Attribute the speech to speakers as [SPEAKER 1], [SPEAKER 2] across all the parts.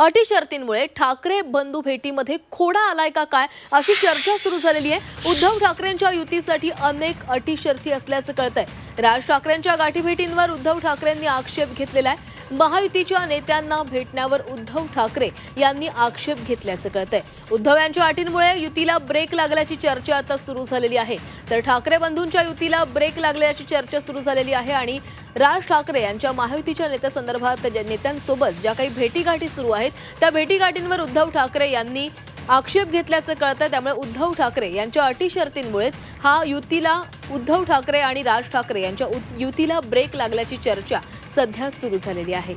[SPEAKER 1] अटी शर्तींमुळे ठाकरे बंधू भेटीमध्ये खोडा आलाय का काय अशी चर्चा सुरू झालेली आहे. उद्धव ठाकरेंच्या युतीसाठी अनेक अटी शर्ती असल्याचं कळतंय. राज ठाकरेंच्या गाठीभेटींवर उद्धव ठाकरेंनी आक्षेप घेतलेला आहे. महायुतीच्या नेत्यांना भेटण्यावर उद्धव ठाकरे यांनी आक्षेप घेतल्याचं कळतंय. उद्धव यांच्या अटींमुळे युतीला ब्रेक लागल्याची चर्चा आता सुरू झालेली आहे. तर ठाकरे बंधूंच्या युतीला ब्रेक लागल्याची चर्चा सुरू झालेली आहे आणि राज ठाकरे यांच्या महायुतीच्या नेत्यासंदर्भात ज्या नेत्यांसोबत ज्या काही भेटीगाठी सुरू आहेत त्या भेटीगाठींवर उद्धव ठाकरे यांनी आक्षेप घेतल्याचं कळतंय त्यामुळे उद्धव ठाकरे यांच्या अटी शर्तींमुळेच हा युतीला उद्धव ठाकरे आणि राज ठाकरे यांच्या युतीला ब्रेक लागल्याची चर्चा सध्या सुरू झालेली आहे.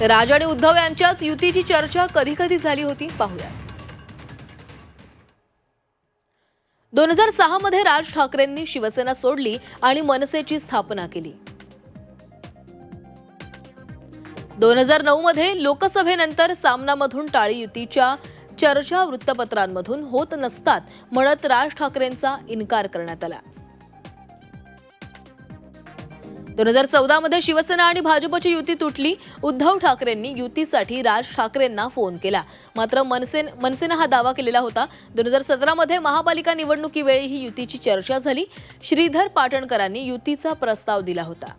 [SPEAKER 1] राज आणि उद्धव यांच्याच युतीची चर्चा कधी कधी झाली होती? पाहूया दोन हजार सहा मध्ये राज ठाकरेंनी शिवसेना सोडली आणि मनसेची स्थापना केली. दोन हजार नऊ मध्ये लोकसभेनंतर सामनामधून टाळी युतीच्या चर्चा वृत्तपत्रांमधून होत नसतात म्हणत राज ठाकरेंचा इन्कार करण्यात आला. दोन हजार चौदामध्ये शिवसेना आणि भाजपची युती तुटली. उद्धव ठाकरेंनी युतीसाठी राज ठाकरेंना फोन केला. मात्र मनसेन मनसेनं हा दावा केलेला होता. दोन हजार सतरामध्ये महापालिका निवडणुकीवेळी ही युतीची चर्चा झाली. श्रीधर पाटणकरांनी युतीचा प्रस्ताव दिला होता.